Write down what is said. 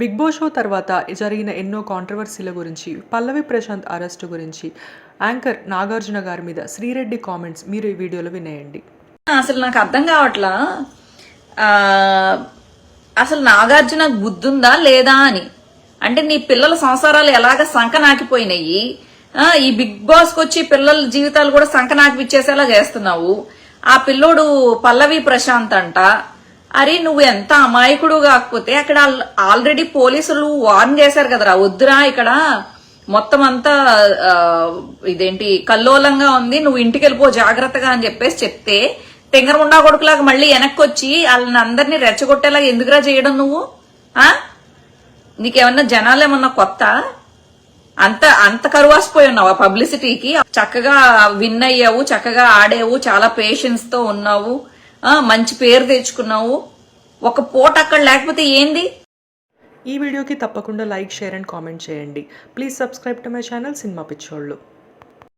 Big boss show తర్వాత జరిగిన ఎన్నో కాంట్రవర్సీల గురించి పల్లవి ప్రశాంత్ అరెస్టు గురించి యాంకర్ నాగార్జున గారి మీద శ్రీరెడ్డి కామెంట్స్ మీరు ఈ వీడియోలో వినేయండి. అసలు నాకు అర్థం కావట్లా? అసలు నాగార్జున బుద్ధుందా లేదా అని? అంటే నీ పిల్లల సంసారాలు ఎలాగ సంకనాకిపోయినాయి? ఈ బిగ్ బాస్కి వచ్చి పిల్లల జీవితాలు కూడా సంకనాకిపిచ్చేసేలా చేస్తున్నావు ఆ పిల్లోడు పల్లవి ప్రశాంత్ అంట. అరే నువ్వు ఎంత అమాయకుడు కాకపోతే అక్కడ ఆల్రెడీ పోలీసులు వార్న్ చేశారు కదరా వద్దురా ఇక్కడ. మొత్తం అంతా ఇదేంటి కల్లోలంగా ఉంది నువ్వు ఇంటికి వెళ్ళిపో జాగ్రత్తగా అని చెప్పేసి చెప్తే తెంగరముండా కొడుకులాగా మళ్ళీ వెనక్కి వచ్చి వాళ్ళని అందరినీ రెచ్చగొట్టేలాగా ఎందుకురా చేయడం నువ్వు? ఆ? నీకేమన్నా జనాలు ఏమన్నా కొత్త? అంత అంత కరువాసిపోయి ఉన్నావు ఆ పబ్లిసిటీకి? చక్కగా విన్ అయ్యావు చక్కగా ఆడావు చాలా పేషెన్స్తో ఉన్నావు. మంచి పేరు తెచ్చుకున్నావు. ఒక పూట అక్కడ లేకపోతే ఏంది? ఈ వీడియోకి తప్పకుండా లైక్ షేర్ అండ్ కామెంట్ చేయండి. Please subscribe to my channel cinema పిచ్చోళ్ళు.